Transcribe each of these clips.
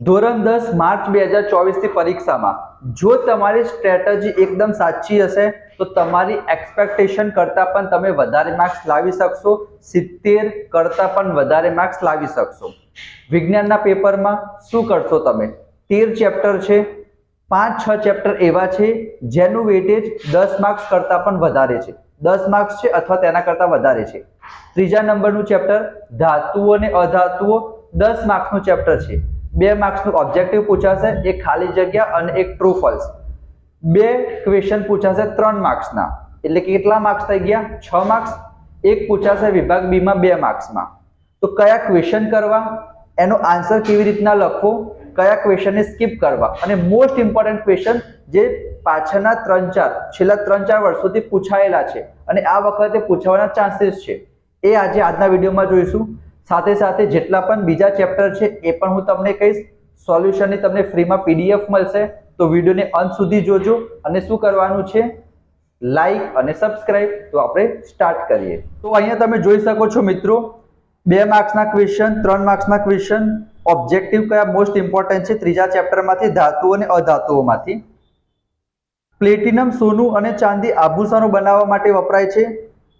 ધોરણ દસ માર્ચ બે હજાર ચોવીસની પરીક્ષામાં. જો તમારી સ્ટ્રેટજી એકદમ સાચી હશે, તો તમારી એક્સપેક્ટેશન કરતાં પણ તમે વધારે માર્ક્સ લાવી શકશો, સિત્તેર કરતાં પણ વધારે માર્ક્સ લાવી શકશો. વિજ્ઞાનના પેપરમાં શું કરશો તમે? તેર ચેપ્ટર છે, પાંચ છ ચેપ્ટર એવા છે, જેનું વેટેજ દસ માર્ક્સ કરતાં પણ વધારે છે. દસ માર્ક્સ છે અથવા તેના કરતાં વધારે છે. ત્રીજા નંબરનું ચેપ્ટર ધાતુઓ અને અધાતુઓ, દસ માર્ક્સનું ચેપ્ટર છે. બે માર્ક્સનું ઓબ્જેક્ટિવ પૂછાશે, એક ખાલી જગ્યા અને એક ટ્રુ ફોલ્સ બે ક્વેશ્ચન પૂછાશે ત્રણ માર્ક્સના. એટલે કે કેટલા માર્ક્સ થઈ ગયા? છ માર્ક્સ. એક પૂછાશે વિભાગ બીમાં બે માર્ક્સમાં. તો કયા ક્વેશ્ચન કરવા? એનો આન્સર કેવી રીતના લખવો? કયા ક્વેશ્ચનને સ્કીપ કરવા? અને મોસ્ટ ઇમ્પોર્ટન્ટ ક્વેશ્ચન જે પાછળના ત્રણ ચાર, છેલ્લા ત્રણ ચાર વર્ષોથી પૂછાયેલા છે. અને આ વખતે પૂછવાના ચાન્સીસ છે. એ આજે આજના વિડીયોમાં જોઈશું. સાથે સાથે જેટલા પણ બીજા ચેપ્ટર છે, એ પણ હું તમને કહીશ. સોલ્યુશનની તમને ફ્રીમાં પીડીએફ મળશે. તો વિડીયોને અંત સુધી જોજો. અને શું કરવાનું છે? લાઈક અને સબસ્ક્રાઇબ તો આપણે સ્ટાર્ટ કરીએ. તો અહીંયા તમે જોઈ શકો છો મિત્રો, બે માર્ક્સના ક્વેશ્ચન ત્રણ માર્ક્સના ક્વેશ્ચન ઓબ્જેક્ટિવ કયા મોસ્ટ ઇમ્પોર્ટન્ટ છે? ત્રીજા ચેપ્ટરમાંથી ધાતુઓ અને અધાતુઓમાંથી. પ્લેટિનમ સોનું અને ચાંદી આભૂષણો બનાવવા માટે વપરાય છે.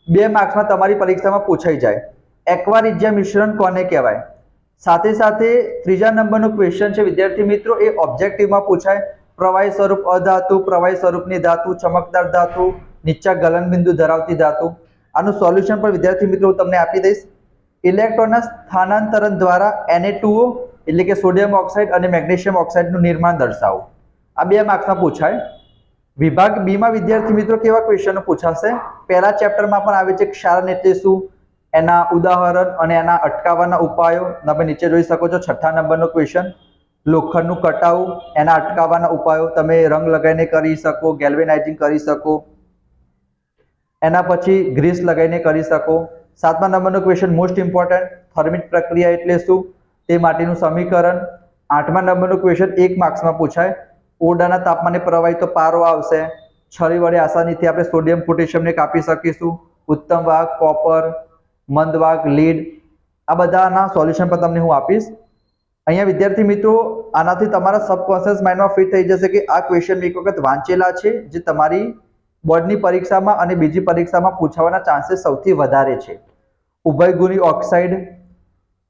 બે માર્ક્સમાં તમારી પરીક્ષામાં પૂછાઈ જાય. એક્વારિજ્યા મિશ્રણ કોને કહેવાય? સાથે સાથે ત્રીજા નંબરનો ક્વેશ્ચન છે, વિદ્યાર્થી મિત્રો, એ ઓબ્જેક્ટિવમાં પૂછાય. પ્રવાહી સ્વરૂપ અધાતુ, પ્રવાહી સ્વરૂપની ધાતુ, ચમકદાર ધાતુ, નીચા ગલનબિંદુ ધરાવતી ધાતુ. આનું સોલ્યુશન પણ વિદ્યાર્થી મિત્રો હું તમને આપી દઈશ. ઇલેક્ટ્રોનના સ્થાનાંતરણ દ્વારા એને એટલે કે સોડિયમ ઓક્સાઇડ અને મેગ્નેશિયમ ઓક્સાઇડનું નિર્માણ દર્શાવો. આ બે માર્ક્સમાં પૂછાય. વિભાગ બીમાં વિદ્યાર્થી મિત્રો કેવા ક્વેશ્ચનો પૂછાશે? પહેલા ચેપ્ટરમાં પણ આવે છે ક્ષારણ એટલે શું એના ઉદાહરણ અને એના અટકાવવાના ઉપાયો તમે નીચે જોઈ શકો છો. છઠ્ઠા નંબરનો ક્વેશ્ચન લોખંડનું કટાવું, એના અટકાવવાના ઉપાયો તમે રંગ લગાવીને કરી શકો ગેલ્વેનાઇઝિંગ કરી શકો. એના પછી ગ્રીસ લગાવીને કરી શકો. સાતમા નંબરનો ક્વેશ્ચન મોસ્ટ ઇમ્પોર્ટન્ટ થર્મિટ પ્રક્રિયા એટલે શું? તે માટેનું સમીકરણ. આઠમા નંબરનો ક્વેશ્ચન એક માર્ક્સમાં પૂછાય, ઓરડાના તાપમાને પ્રવાહી તો પારો આવશે. છરી વડે આસાનીથી આપણે સોડિયમ પોટેશિયમને કાપી શકીશું. ઉત્તમ વાઘ કોપર મંદ વાઘ લીડ, આ બધાના સોલ્યુશન પણ તમને હું આપીશ. અહીંયા વિદ્યાર્થી મિત્રો, આનાથી તમારા સબકોન્શિયસ માઇન્ડમાં ફિટ થઈ જશે કે આ ક્વેશ્ચન એક વખત વાંચેલા છે, જે તમારી બોર્ડની પરીક્ષામાં અને બીજી પરીક્ષામાં પૂછાવાના ચાન્સીસ સૌથી વધારે છે. ઉભયગુની ઓક્સાઇડ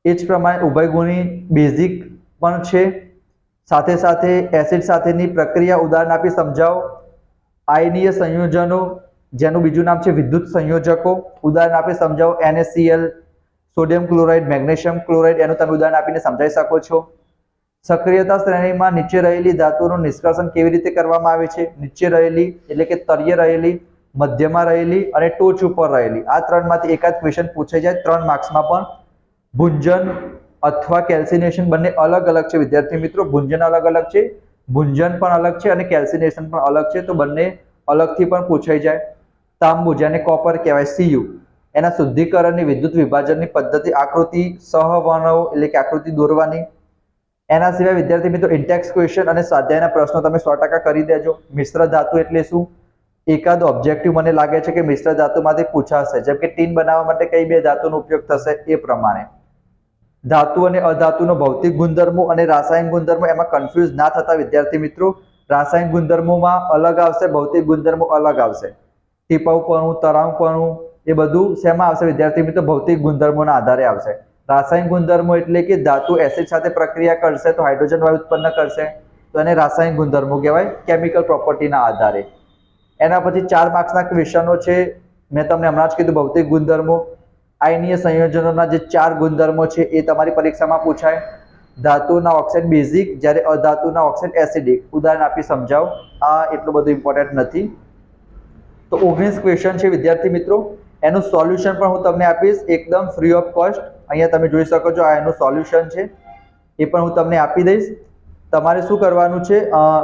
એ જ પ્રમાણે ઉભયગુની બેઝિક પણ છે. સાથે સાથે એસિડ સાથેની પ્રક્રિયા ઉદાહરણ આપી સમજાવો. આયનીય સંયોજનો જેનું બીજું નામ છે વિદ્યુત સંયોજકો. ઉદાહરણ આપી સમજાવો NSCL sodium chloride magnesium chloride એનું તમે ઉદાહરણ આપીને સમજાવી શકો છો. સક્રિયતા શ્રેણીમાં નીચે રહેલી ધાતુનું નિષ્કર્ષણ કેવી રીતે કરવામાં આવે છે? નીચે રહેલી, એટલે કે તળિયે રહેલી, મધ્યમાં રહેલી અને ટોચ ઉપર રહેલી. આ ત્રણમાંથી એકાદ ક્વેશ્ચન પૂછાઈ જાય, ત્રણ માર્ક્સમાં પણ. ભુંજન અથવા કેલ્સિનેશન બંને અલગ અલગ છે. વિદ્યાર્થી મિત્રો, ભુંજન અલગ અલગ છે, ભુંજન પણ અલગ છે અને કેલ્સિનેશન પણ અલગ છે. તો બંને અલગથી પણ પૂછાઈ જાય. તાંબુ જેને કોપર કહેવાય. સીયુ એના શુદ્ધિકરણની વિદ્યુત વિભાજનની પદ્ધતિ આકૃતિ સહવર્ણો એટલે કે આકૃતિ દોરવાની. એના સિવાય વિદ્યાર્થી મિત્રો ઇન્ટેક્સ ક્વેશ્ચન અને સ્વાધ્યાયના પ્રશ્નો તમે સો કરી દેજો. મિશ્ર ધાતુ એટલે શું? એકાદ ઓબ્જેક્ટિવ મને લાગે છે કે મિશ્ર ધાતુમાંથી પૂછાશે. જેમ કે ટીન બનાવવા માટે કઈ બે ધાતુનો ઉપયોગ થશે એ પ્રમાણે. ધાતુ અને અધાતુનો ભૌતિક ગુણધર્મો અને રાસાયણિક ગુણધર્મો એમાં કન્ફ્યુઝ ના થતા વિદ્યાર્થી મિત્રો. રાસાયણિક ગુણધર્મોમાં અલગ આવશે, ભૌતિક ગુણધર્મો અલગ આવશે. ટીપાવપણું તરાવપણું એ બધું શેમાં આવશે? વિદ્યાર્થી મિત્રો, ભૌતિક ગુણધર્મોના આધારે આવશે. રાસાયણિક ગુણધર્મો એટલે કે ધાતુ એસિડ સાથે પ્રક્રિયા કરશે તો હાઇડ્રોજન વાયુ ઉત્પન્ન કરશે. તો એને રાસાયણિક ગુણધર્મો કહેવાય કેમિકલ પ્રોપર્ટીના આધારે. એના પછી ચાર માર્ક્સના ક્વેશ્ચનો છે. મેં તમને હમણાં જ કીધું ભૌતિક ગુણધર્મો. આયનીય સંયોજનોના જે ચાર ગુણધર્મો છે, એ તમારી પરીક્ષામાં પૂછાય. ધાતુના ઓક્સાઇડ બેઝિક જ્યારે અધાતુના ઓક્સાઇડ એસિડિક ઉદાહરણ આપી સમજાવો. આ એટલું બધું ઇમ્પોર્ટન્ટ નથી. તો ઓગણીસ ક્વેશ્ચન છે વિદ્યાર્થી મિત્રો. એનું સોલ્યુશન પણ હું તમને આપીશ. એકદમ ફ્રી ઓફ કોસ્ટ અહીંયા તમે જોઈ શકો છો આ એનું સોલ્યુશન છે. એ પણ હું તમને આપી દઈશ. તમારે શું કરવાનું છે?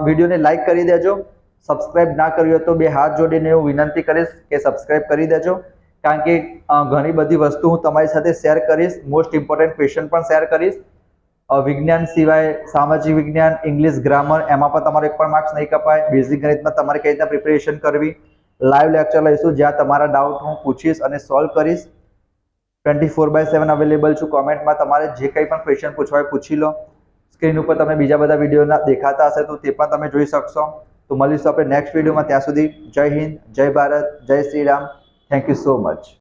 વિડીયોને લાઇક કરી દેજો. સબસ્ક્રાઇબ ના કર્યું તો બે હાથ જોડીને હું વિનંતી કરીશ કે સબસ્ક્રાઇબ કરી દેજો. કારણ કે ઘણી બધી વસ્તુ હું તમારી સાથે શેર કરીશ. મોસ્ટ ઇમ્પોર્ટન્ટ ક્વેશ્ચન પણ શેર કરીશ. વિજ્ઞાન સિવાય સામાજિક વિજ્ઞાન ઇંગ્લિશ ગ્રામર એમાં પણ તમારો એક પણ માર્ક્સ નહીં કપાય. બેઝિક ગણિતમાં તમારે કઈ રીતના પ્રિપેરેશન કરવી? લાઈવ લેક્ચર લઈશું, જ્યાં તમારા ડાઉટ હું પૂછીશ અને સોલ્વ કરીશ. Twenty four by seven available છું કોમેન્ટમાં તમારે જે કંઈ પણ ક્વેશ્ચન પૂછવા હોય પૂછી લો. સ્ક્રીન ઉપર તમે બીજા બધા વિડીયોના દેખાતા હશે, તો તે પણ તમે જોઈ શકશો. તો મળીશું આપણે નેક્સ્ટ વિડીયોમાં ત્યાં સુધી જય હિન્દ, જય ભારત, જય Shri Ram. Thank you so much